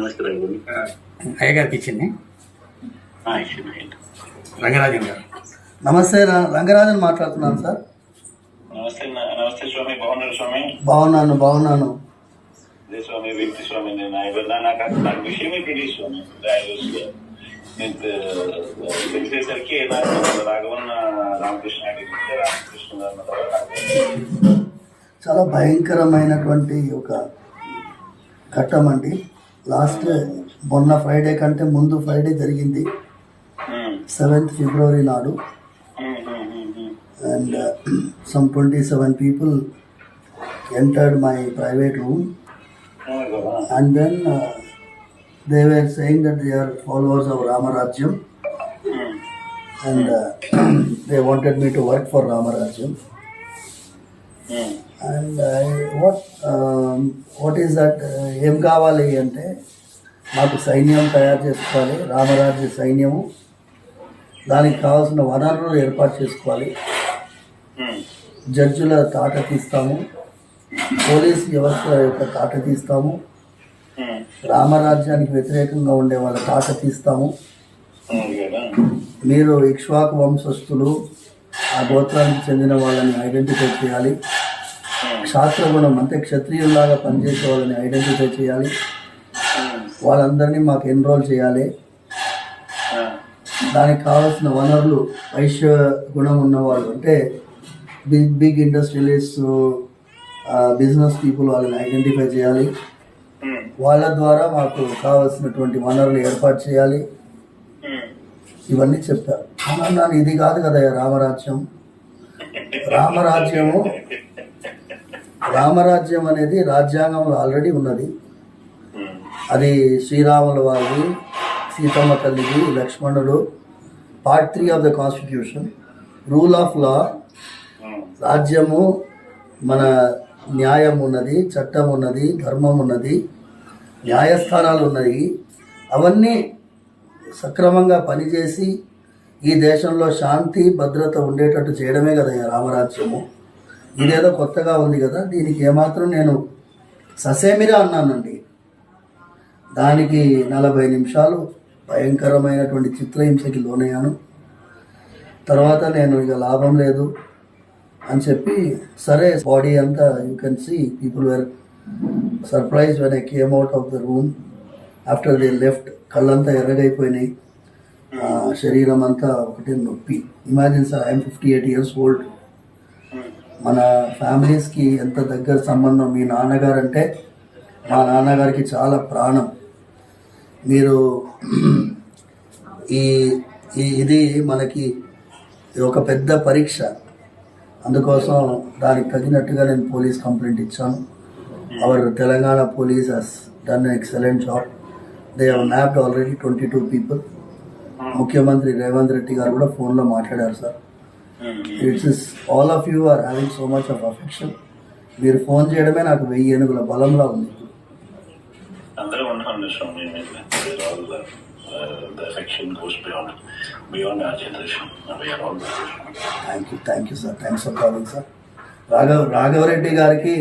నమస్తే రఘు అయ్య గారికి ఇచ్చింది. రంగరాజన్ గారు. నమస్తే ర- రంగరాజన్ మాట్లాడుతున్నాను సార్. నమస్తే నా- నమస్తే స్వామి బాగున్నారు స్వామి? బాగున్నాను బాగున్నాను. స్వామి వ్యక్తి స్వామి నేను ఇవల్ల నాకు అసలు నాకు విషయమే తెలియదు స్వామి. నేను ఆ, తెలిసేసరికి నాకు రాఘవన్న రామకృష్ణ రామకృష్ణ. చాలా భయంకరమైనటువంటి ఒక ఘట్టం అండి. లాస్ట్ మొన్న ఫ్రైడే కంటే ముందు ఫ్రైడే జరిగింది. సెవెంత్ ఫిబ్రవరి నాడు. And some twenty seven people entered my private room? And then they were saying that they are followers of Ramarajyam and they wanted me to work for Ramarajyam and what what is that ఏం కావాలి అంటే మాకు సైన్యం తయారు చేసుకోవాలి రామరాజ్య సైన్యము. దానికి కావాల్సిన వనరులు ఏర్పాటు చేసుకోవాలి. ఉమ్, జడ్జుల తాట తీస్తాము. పోలీస్ వ్యవస్థ యొక్క తాట తీస్తాము. ఉమ్. రామరాజ్యానికి వ్యతిరేకంగా ఉండే వాళ్ళ తాట తీస్తాము? మీరు ఇక్ష్వాకు వంశస్థులు ఆ గోత్రానికి చెందిన వాళ్ళని ఐడెంటిఫై చేయాలి. క్షాత్రగుణం అంటే క్షత్రియుల్లాగా పనిచేసే వాళ్ళని ఐడెంటిఫై చేయాలి. వాళ్ళందరినీ మాకు ఎన్రోల్ చేయాలి. దానికి కావాల్సిన వనరులు వైశ్య గుణం ఉన్నవాళ్ళు అంటే big big industrialist business people వాళ్ళని ఐడెంటిఫై చేయాలి. వాళ్ళ ద్వారా మాకు కావాల్సినటువంటి వనరులు ఏర్పాటు చేయాలి. ఇవన్నీ చెప్తారు. అన్నాను ఇది కాదు కదా రామరాజ్యం. రామరాజ్యము రామరాజ్యం అనేది రాజ్యాంగంలో ఆల్రెడీ ఉన్నది. అది శ్రీరాముల వారి సీతమ్మ తల్లిది లక్ష్మణుడు part three of the constitution rule of law రాజ్యము మన న్యాయం ఉన్నది చట్టం ఉన్నది ధర్మం ఉన్నది న్యాయస్థానాలు ఉన్నాయి. అవన్నీ సక్రమంగా పనిచేసి ఈ దేశంలో శాంతి భద్రత ఉండేటట్టు చేయడమే కదా రామరాజ్యము. ఇదేదో కొత్తగా ఉంది కదా దీనికి ఏమాత్రం నేను ససేమిరా అన్నానండి. దానికి నలభై నిమిషాలు భయంకరమైనటువంటి చిత్రహింసకి లోనయ్యాను. తర్వాత నేను ఇక లాభం లేదు అని చెప్పి సరే బాడీ అంతా you can see people were surprise when I came out of the room after they left కళ్ళంతా ఎర్రగైపోయినాయి. శరీరం అంతా ఒకటే నొప్పి. Imagine sir I'm fifty eight years old మన ఫ్యామిలీస్కి ఎంత దగ్గర సంబంధం మీ నాన్నగారు అంటే మా నాన్నగారికి చాలా ప్రాణం. మీరు ఈ ఈ- ఇది మనకి ఒక పెద్ద పరీక్ష. అందుకోసం దానికి తగినట్టుగా నేను పోలీస్ కంప్లైంట్ ఇచ్చాను. Our Telangana police has done excellent job they have nabbed already twenty two people ముఖ్యమంత్రి రేవంత్ రెడ్డి గారు కూడా ఫోన్లో మాట్లాడారు sir. It's is all of you are having so much of affection మీరు ఫోన్ చేయడమే నాకు వెయ్యి ఏనుగుల బలంలా ఉంది. అందరూ all thank you thank you sir thanks for calling sir Raghav Raghavareddy గారికి